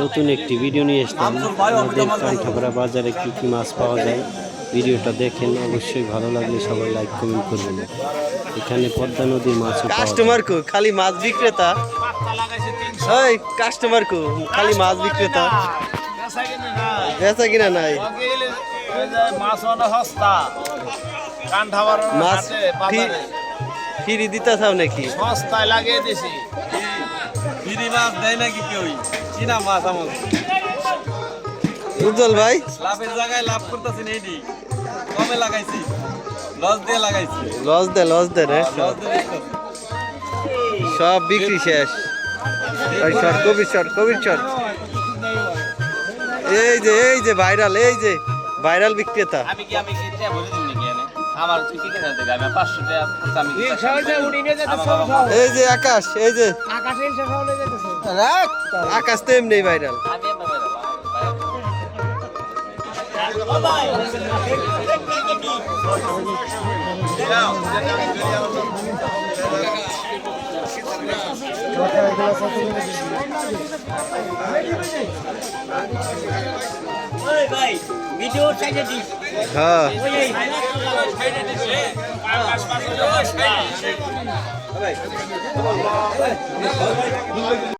নতুন একটি ভিডিও নিয়ে এসলাম আমাদের কান্ঠাপাড়া বাজারে কি কি মাছ পাওয়া যায় ভিডিওটা দেখেন। অবশ্যই ভালো লাগলে সবাই লাইক কমেন্ট করবেন। এখানে পদ্মা নদীর মাছ কাস্টমার কো খালি মাছ বিক্রেতা? ওই কাস্টমার কো খালি মাছ বিক্রেতা? বেচা কিনা নাই? মাছ অনেক সস্তা। কান খাবার মাছ ফিরি দিতে চাও নাকি? সস্তায় লাগিয়ে দিছি। ফিরি মাছ দেয় নাকি কেউ চিনা মাছ আমার? উজ্জ্বল ভাই? লাভের জায়গায় লাভ করতেছেন এইটি কমে লাগাইছি। লস দিয়ে লাগাইছি। লস দে লস দে রে। করছি। সব বিক্রি শেষ। ওই শর্ট কবির শর্ট কবির শর্ট এই যে এই যে ভাইরাল এই যে ভাইরাল বিক্রেতা। আমি কি আমি কি এটা বলে এনে আমার তুই কি কেন দেবে আমি 500 টাকা আমি এই যে আকাশ এই যে। আকাশ তো এমনি ভাইরাল আমি এমন বাইরে হ্যাঁ।